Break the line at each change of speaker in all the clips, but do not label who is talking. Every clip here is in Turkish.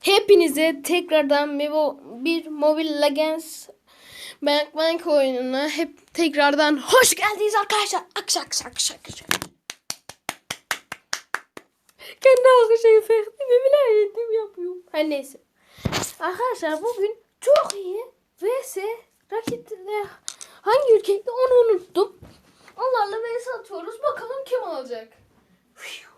Hepinize tekrardan Mevo bir Mobile Legends Bank Bank oyununa hep tekrardan hoş geldiniz arkadaşlar. Akış akış akış. Kendi alkış efektimi bile yedim yapıyorum. Her neyse. Arkadaşlar bugün çok iyi vs raketler hangi ülkeydi onu unuttum. Onlarla vs atıyoruz. Bakalım kim alacak. Phew.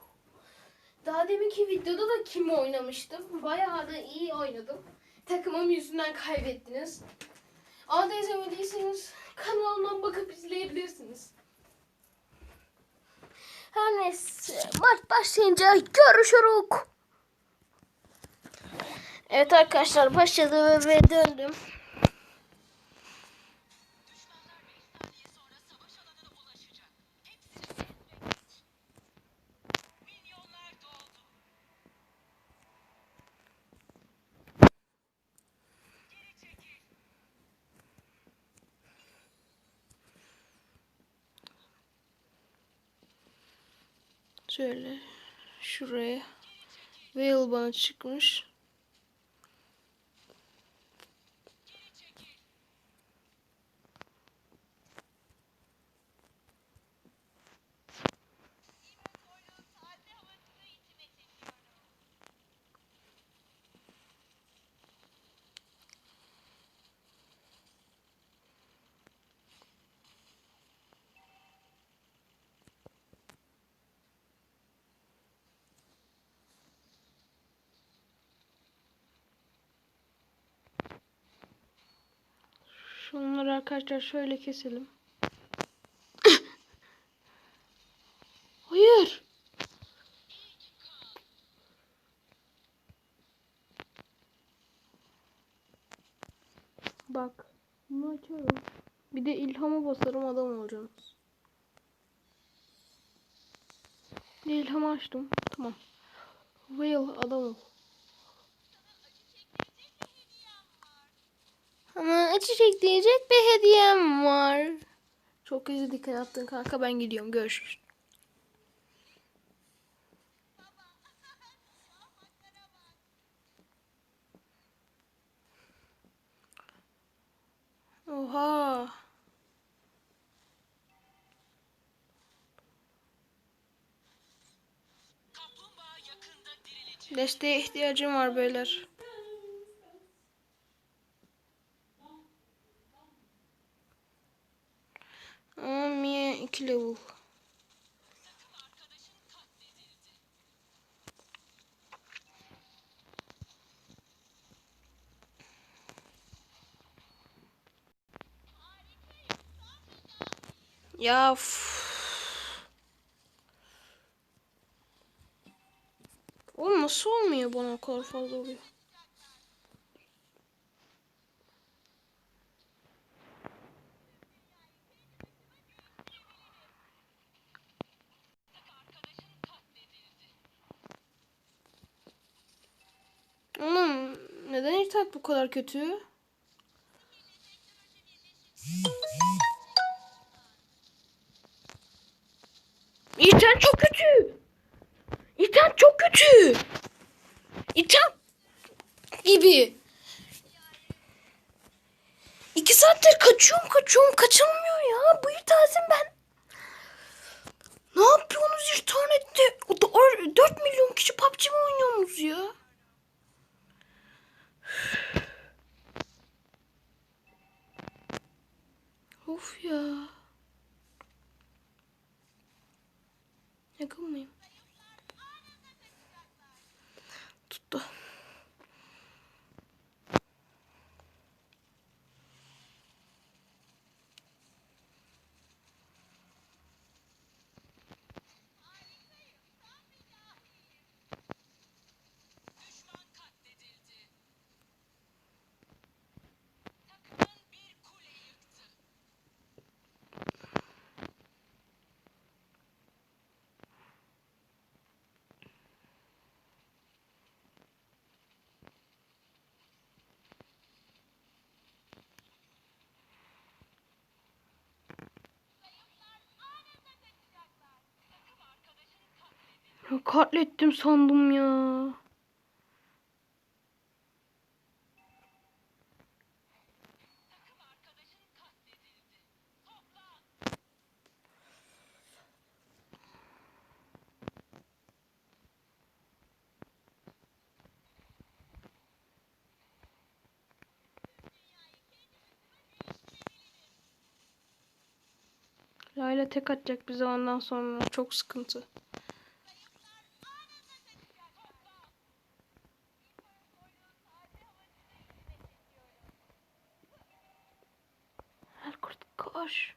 Daha deminki videoda da kim oynamıştım. Bayağı da iyi oynadım. Takımım yüzünden kaybettiniz. Ama da izlemediyseniz kanalımdan bakıp izleyebilirsiniz. Her neyse maç başlayınca görüşürüz. Evet arkadaşlar başladı ve döndüm. Şöyle şuraya. Veil bana çıkmış. Şunları arkadaşlar şöyle keselim. Hayır. Bak. Bunu açıyorum. Bir de ilhama basarım adam de ilhamı açtım. Tamam. Whale adam ol. Ama acı çektirecek bir hediyem var. Çok güzel dikkat attın kanka ben gidiyorum görüşürüz. Oha. Desteğe ihtiyacım var beyler. 12 level. Ya Oğlum nasıl olmuyor bana kadar fazla oluyor? Bu kadar kötü? İnternet çok kötü. İnternet çok kötü. İnternet gibi. İki saattir kaçıyorum kaçıyorum kaçılmıyor ya. Bu internetim ben. Ne yapıyorsunuz internette? O da 4 milyon kişi PUBG mi oynuyorsunuz ya? Of ya. Katlettim sandım ya. Layla tek atacak bize ondan sonra. Çok sıkıntı. Koş.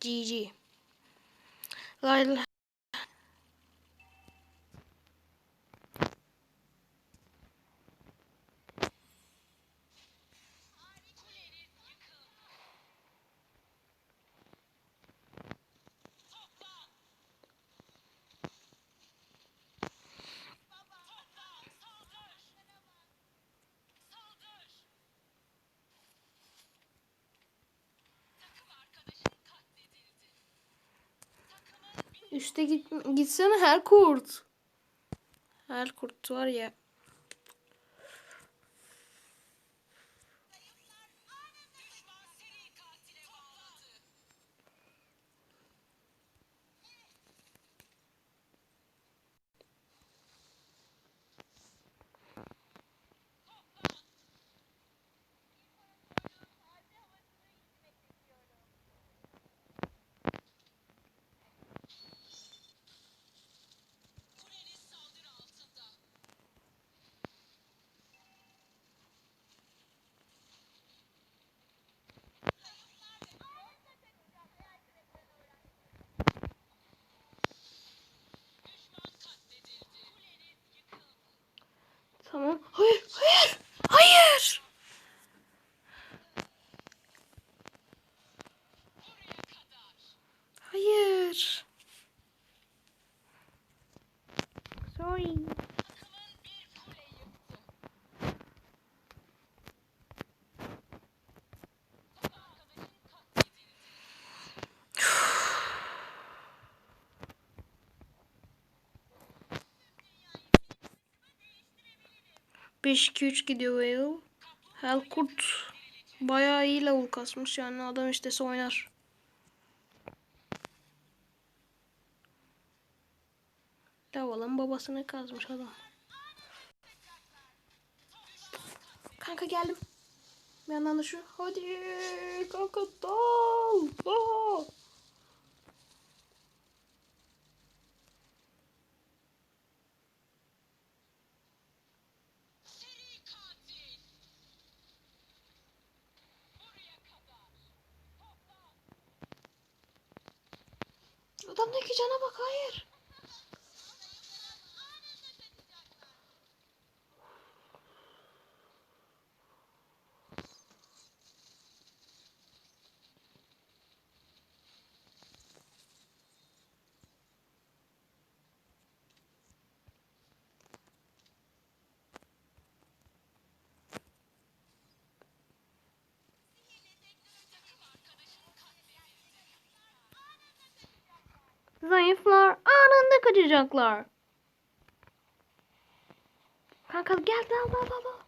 GG. Layla. Üste git, gitsene her kurt. Her kurt var ya. Tamam. Hayır, hayır, hayır. 5-2-3 gidiyor Vale. Helkurt bayağı iyi level kasmış yani adam istese oynar. Level'ın babasını kazmış adam. Kanka geldim. Bir yandan da şu hadi kanka dal. dal. Adamdaki cana bak hayır. Zayıflar anında kaçacaklar. Kanka gel dal dal dal.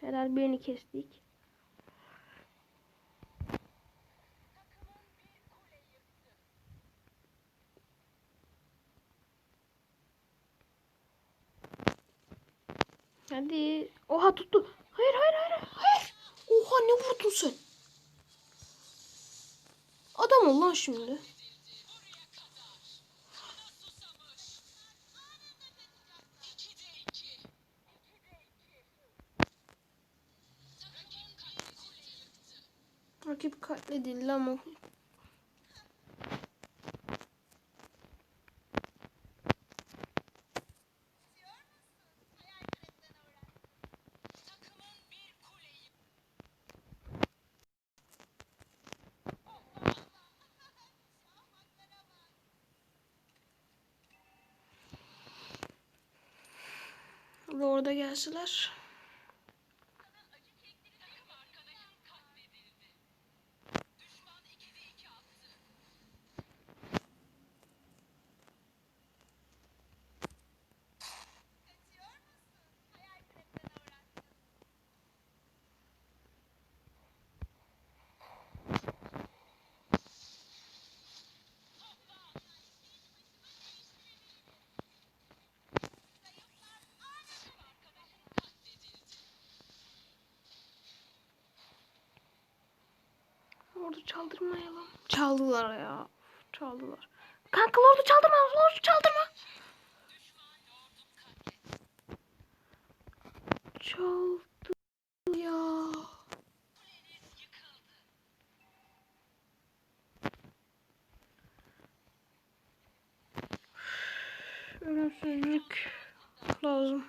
Helal birini kestik. Hadi. Oha tuttu. Hayır hayır hayır. Hayır. Oha ne vurdun sen? Adam ol lan şimdi. Rakip katledildi ama. Orada gelseler. Lord'u çaldırmayalım. Çaldılar ya. Çaldılar. Kanka Lord'u çaldırma. Lord'u çaldırma. Çaldı ya. Ölümsüzlük lazım.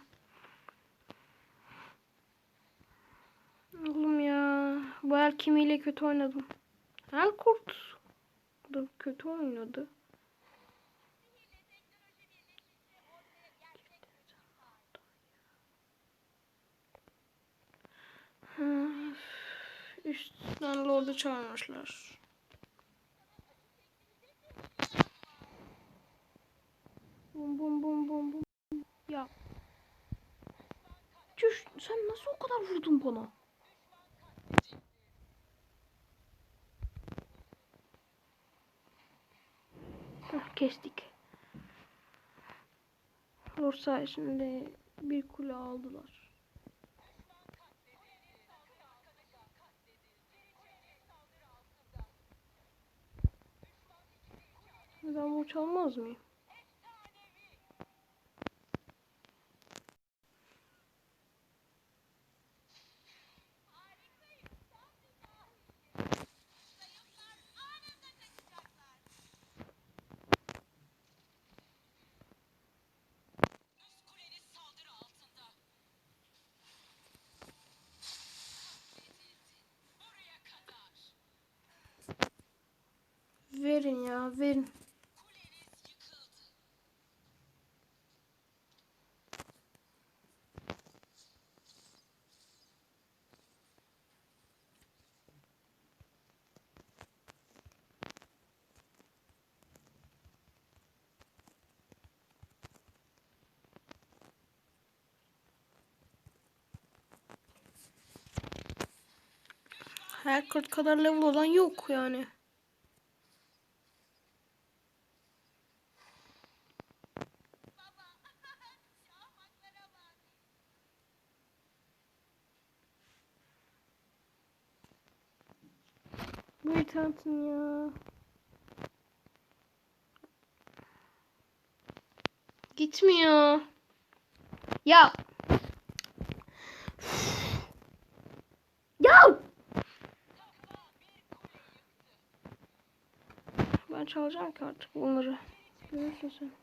Oğlum ya. Bu el kimiyle kötü oynadım. El kurt da kötü oynadı. Üstten Lord'u çağırmışlar. Bum bum bum bum bum. Ya. Çüş, sen nasıl o kadar vurdun bana? Kestik. Lord sayesinde bir kule aldılar. Ben bu çalmaz mıyım? Verin. Her kurt kadar level olan yok yani. İtaatın ya. Gitmiyor. Ya. Ya. Ben çalacağım ki artık bunları. Görürsün.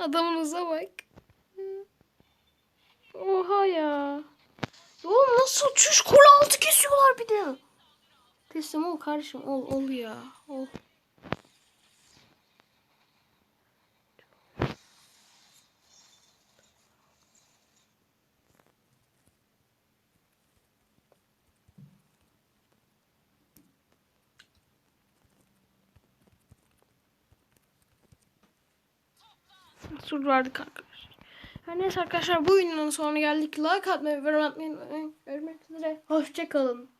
Adamınıza bak. Oha ya. Oğlum nasıl çüş kule altı kesiyorlar bir de. Teslim ol kardeşim ol ol ya. Ol. Sur verdik arkadaşlar. Her neyse arkadaşlar bu videonun sonuna geldik. Like atmayı yorum atmayı unutmayın. Görüşmek üzere. Hoşçakalın.